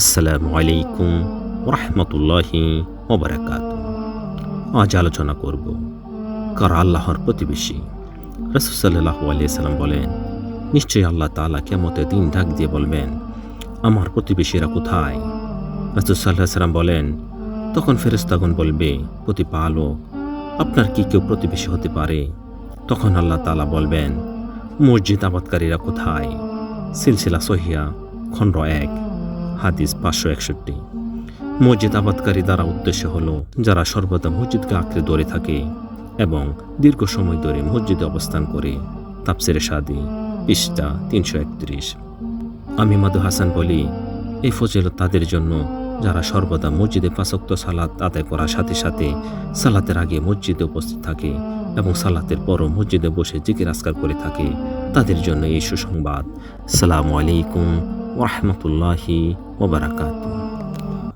আসসালামু আলাইকুম রহমতুল্লাহি ওবরাকাত আজ আলোচনা করব কারা আল্লাহর প্রতিবেশী। রসুসাল্লাহ আলিয়াল্লাম বলেন, নিশ্চয়ই আল্লাহ তালা কেমতে দিন ডাক দিয়ে বলবেন, আমার প্রতিবেশীরা কোথায়? রসুসাল্লাহ সাল্লাম বলেন, তখন ফেরেস্তাগণ বলবে, প্রতিপালক, আপনার কি কেউ প্রতিবেশী হতে পারে? তখন আল্লাহ তালা বলবেন, মসজিদ আবাদকারীরা কোথায়? সিলসিলা সহিয়া, খণ্ড এক। হাদিস পাঁচশো একষট্টি। মসজিদ আবাদকারী দ্বারা উদ্দেশ্য হল যারা সর্বদা মসজিদকে আঁকড়ে ধরে থাকে এবং দীর্ঘ সময় ধরে মসজিদে অবস্থান করে। তাপসের সাদি, পৃষ্ঠা তিনশো একত্রিশ। আমি মাদু হাসান বলি, এই ফজিলত তাদের জন্য যারা সর্বদা মসজিদে পাঁচক্ত সালাত আদায় করার সাথে সাথে সালাতের আগে মসজিদে উপস্থিত থাকে এবং সালাতের পরও মসজিদে বসে জিকির আসকার করে থাকে। তাদের জন্য এই সুসংবাদ। সালামু আলাইকুম ওরহমতুল্লাহি ওবরাকাত